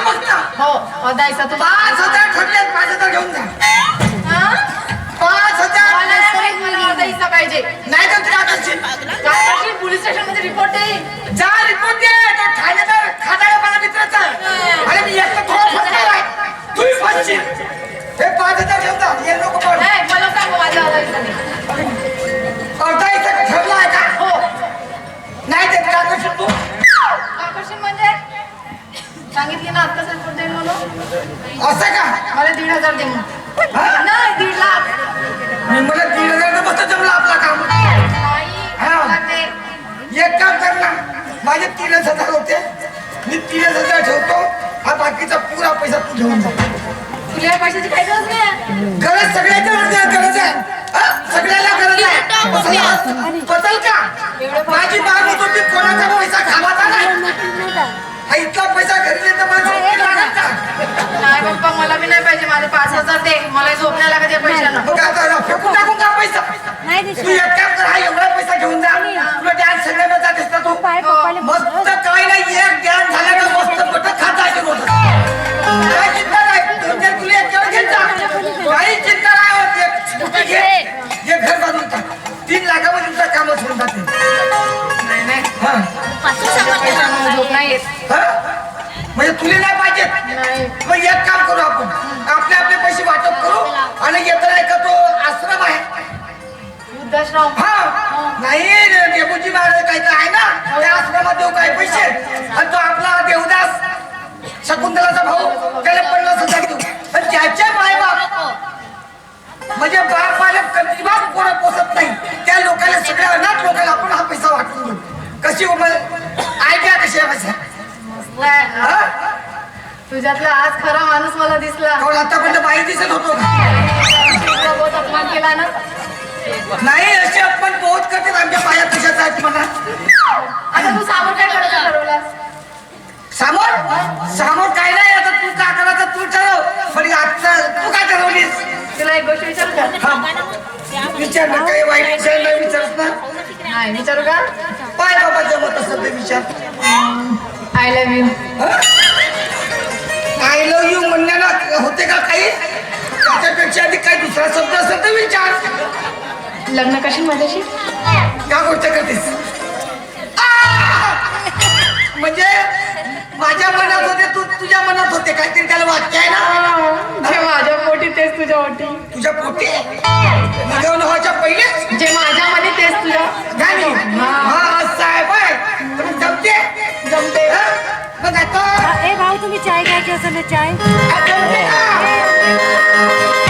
देतो फक्त हो द्यायचा तू पाच हजार ठरले पाच हजार घेऊन जा? पाच हजार. पाहिजे नाही तर तुला? पोलीस स्टेशनमध्ये रिपोर्ट देईल जा रिपोर्ट असं का? मला दीड हजार दे हा? नाही दीड लाख. मी मला दीड हजार मस्त जमला आपला काम. नाही हा. मला दे एक काम कर ना. माझे तीनच हजार होते. मी तीनच हजार ठेवतो हा बाकीचा पुरा पैसा तू घेऊन जा. तुला या पैशाची काही गरज नाही? गरज सगळ्याच्या गरज गरज आहे. हा? सगळ्याला गरज आहे. पचल का? माझी मागणी होती कोणाचा पैसा खावाचा नाही. हा इतका पैसा घरी येतो मला झोप लागत का? नाही पप्पा मला बी नाही पाहिजे. माझे पाच हजार दे. मला झोप नाही लागत या पैशानं. मग आता फेकून टाकून का पैसा. तू एक काम कर हा एवढा पैसा घेऊन जा. तुला ध्यान सगळ्यांना जातेस ना तू. मस्त काय नाही एक ध्यान झालं का मस्त मोठं खाता रोज काय चिंता नाही. तुमच्या तुला एक केवळ घेत जा काही चिंता नाही होत. एक स्कूटी घे. घे घर बांधून टाक. तीन लाखामध्ये तुमचं काम सोडून जाते. नाही नाही. हा. झोप नाही. येत हा? म्हणजे तुला नाही पाहिजे. मग एक काम करू आपण. आपले आपले पैसे वाटप करू आणि येताना एका तो आश्रम आहे. हा. नाही महाराज काही तर आहे ना? त्या आश्रमात देऊ काही पैसे? आणि तो आपला देवदास शकुंतलाचा भाऊ त्याला पन्नास हजार देऊ. आणि त्याचे मायबाप म्हणजे बाप आले कधीबात कोणा पोसत नाही. त्या लोकांना सगळ्या अनाथ लोकांना आपण हा पैसा वाटून देऊ कशी ऐका कशी आहे. हा? तुझ्यातला आज खरा माणूस मला दिसला. आतापर्यंत बाहेर दिसत होतो. का तुझा बहुत अपमान केला ना? नाही असे आपण बहुत करते आमच्या पाया कशाचा आहेत म्हणा. आता तू सामोर काय करायचं ठरवलास? समोर? समोर काय नाही आता तू का करायचं तू ठरव. पण आता तू काय ठरवलीस? तुला एक गोष्ट विचारू का. विचार ना काही वाईट विचार नाही विचारत ना. नाही विचारू का? पाय बाबा जमत असेल ते विचार. I love you I love you म्हणण्याला होते का काही? त्याच्यापेक्षा आधी काही दुसरा शब्द असेल तर विचार. लग्न कशी माझ्याशी? का गोष्ट करतेस! म्हणजे माझ्या मनात होते तू तुझ्या मनात होते काहीतरी त्याला वाक्य आहे ना जे माझ्या पोटी तेच तुझ्या ओटी. तुझ्या पोटी? लग्न व्हायच्या पहिले? जे माझ्यामध्ये तेच तुझ्या. हा. जमते जमते हा? मग आता. ए भाऊ तुम्ही चाय घ्यायची असेल ना चाय. जमते का?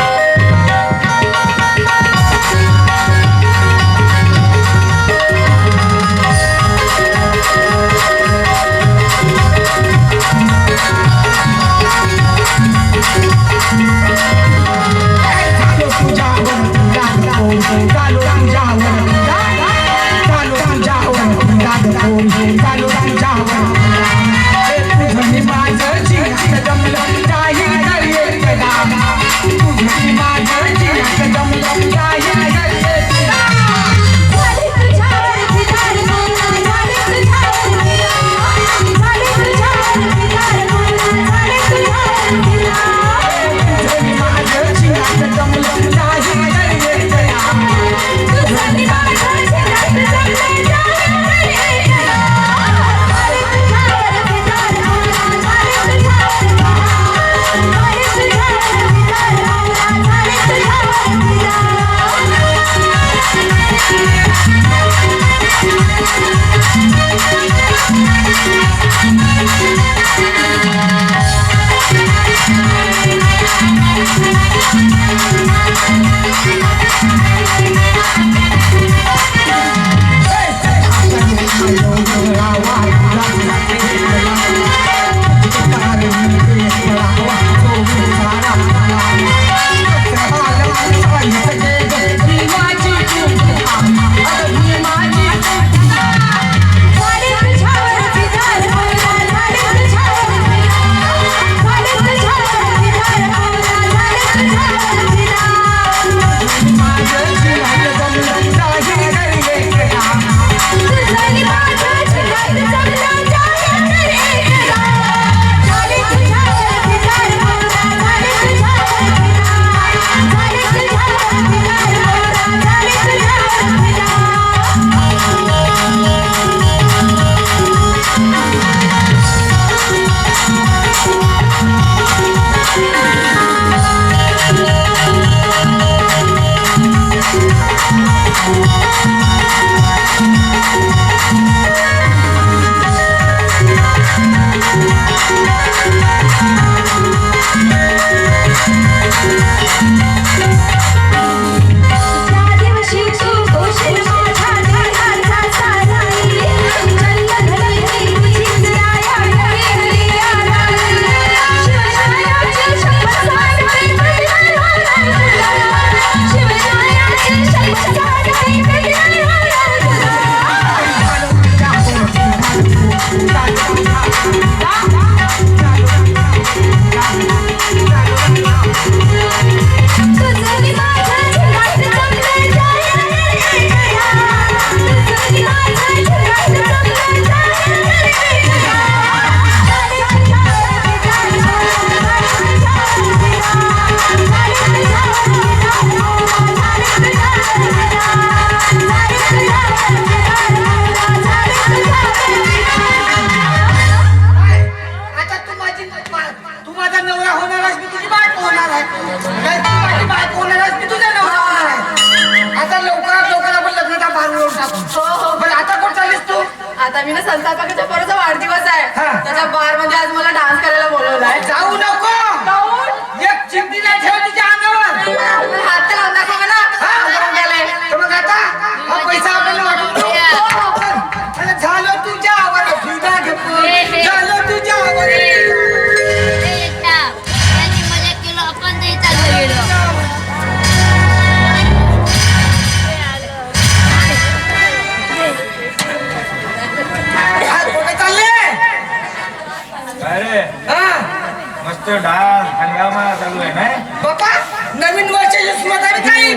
डाल हंगामा चालू आहे ना नवीन सुरुवात काही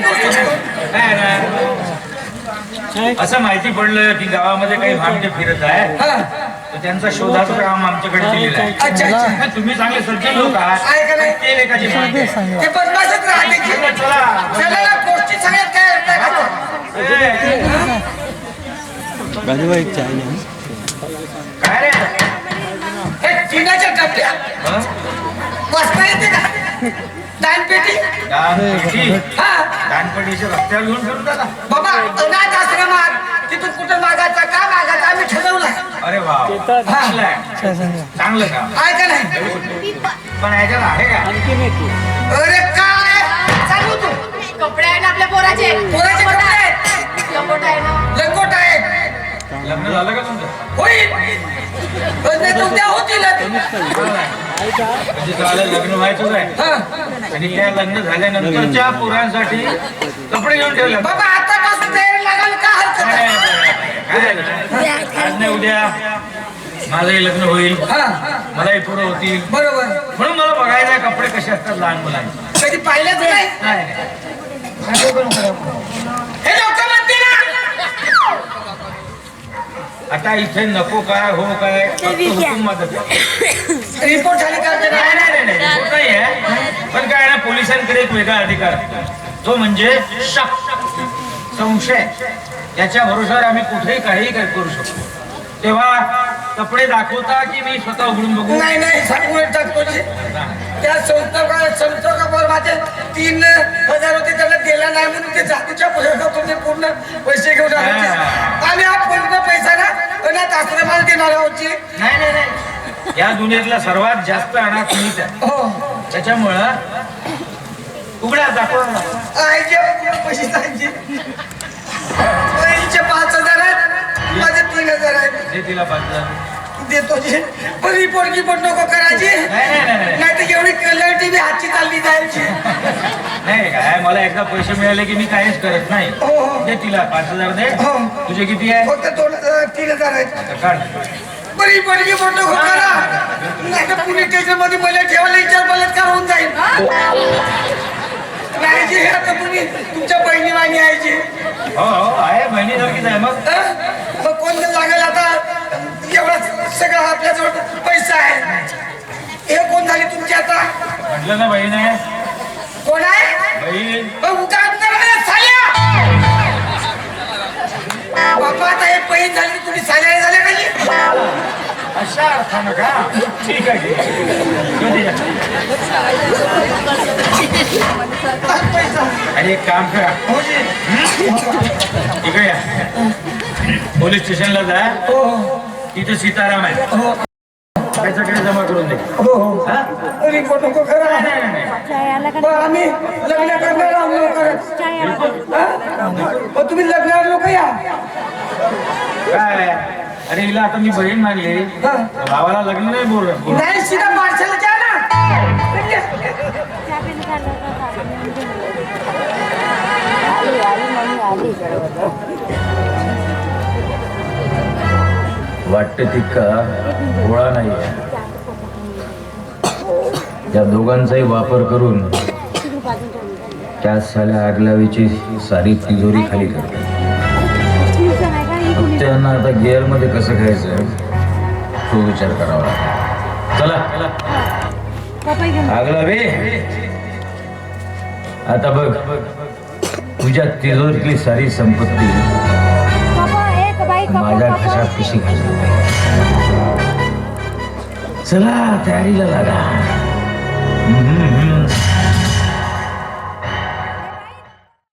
असं माहिती पडलं की गावामध्ये काही भामटे फिरत आहे. हा. तर त्यांचा शोधाचं काम आमच्याकडे दिलेलं आहे. अच्छा अच्छा. नाही, तुम्ही चांगले सज्जन लोक आहात. आहे का नाही? ते लेखाची भामटे. ते बदमाशच राहते की चला, चला. चला ना गोष्टी सगळ्यात काय अर्थ आहे? का? ए, काय रे? हे टिनाच्या डबड्या हं? वाचता येते का? दानपेटी. दानपेटी. हा. दानपेटीच्या रस्त्यावर घेऊन फिरत का बाबा अनाथ आश्रमात तिथून कुठं मागायचा का मागायचा आम्ही ठरवलंय अरे वा चांगलं आहे. चांगलं काम. आहे का नाही? पण याच्यात आहे का? अरे काय? चालू तू. कपडे आहे ना आपल्या पोराचे. पोराचे कपडे आहेत. लंगोट आहे ना. लंगोट आहे लग्न झालं का तुमचं? होईल. पण होतीलच. म्हणजे तुम्हाला लग्न व्हायचंच आहे. हा. आणि त्या लग्न झाल्यानंतरच्या पुरांसाठी कपडे घेऊन ठेवले. बाबा आतापासून तयारी लागाल का हरकत? नाही. काय? आज नाही उद्या. माझंही लग्न होईल. हा मलाही पुढं होतील. बरोबर. म्हणून मला बघायचं आहे कपडे कसे असतात लहान मुलांचे. कधी पाहिलंच नाही? नाही हे लोक म्हणते ना! आता इथे नको काय हो काय? फक्त. रिपोर्ट झाली का? नाही नाही नाही, होत नाही आहे पण काय ना पोलिसांकडे एक वेगळा अधिकार. तो म्हणजे शक. संशय. त्याच्या भरोशावर आम्ही कुठेही काहीही काय करू शकतो. तेव्हा कपडे दाखवता की मी स्वतः उघडून बघू? नाही नाही सांगून टाकतो. त्या संस्था संस्थाकावर माझे तीन हजार होते त्याला दिला नाही म्हणून ते जातीच्या पुस्तकातून ते पूर्ण पैसे घेऊन आले. आणि हा. पूर्ण पैसा ना अनाथ आश्रमाला देणार आहोत नाही नाही. या दुनियेतला सर्वात जास्त अनाथ मीच आहे. हो. त्याच्यामुळं उघड्या दाखवा बहिणीचे पाच हजार आहेत. माझे तीन हजार आहेत. दे तिला पाच हजार. देतो जी. पण नको करायची. नाही नाही नाही, नाही. नाही तर एवढी कलर टीव्ही हातची चालली जायची. नाही काय मला एकदा पैसे मिळाले की मी काहीच करत नाही. हो, हो. दे तिला पाच हजार दे. हो. तुझे किती आहे? फक्त दोन हजार तीन हजार आहेत. आता काढ. बरी बडगी नको करा नाही तर पोलीस स्टेशनमध्ये मला ठेवायला विचार बलात्कार होऊन जाईल. नाही जी आता तुम्ही तुमच्या बहिणी वाणी आहे जी हो हो आहे बहिणीसारखीच आहे. मग? मग कोण लागेल आता? एवढा सगळा आपल्याजवळ पैसा आहे. हे कोण झाली तुमची आता? म्हटलं ना बहीण. आहे कोण आहे? बहीण. मग अशा ठीक आहे ठीक कधी या? एक काम करा इकडे या पोलीस स्टेशनला जा हो हो तिथे सीताराम आहे हो त्याच्याकडे जमा करून दे हो हो हा? रिपोर्ट नको करा नाही, नाही, नाही, का आम्ही लग्न करणार आहोत लवकरच हा? मग तुम्ही लग्नावर लोक या काय अरे हिला आता मी बहीण मानली हा. भावाला लग्न नाही बोल. नाही सीधा ना वाटतं तितका गोळा नाही त्या दोघांचाही वापर करून त्या साल्या आगलावीची सारी तिजोरी खाली करतात मग त्यांना आता गिअरमध्ये कसं खायचं? तो विचार करावा. चला घेऊन आगलावे आता बघ. तुझ्या तिजोरीतली सारी संपत्ती माझ्या घशात कशी घालू चला तयारीला लागा.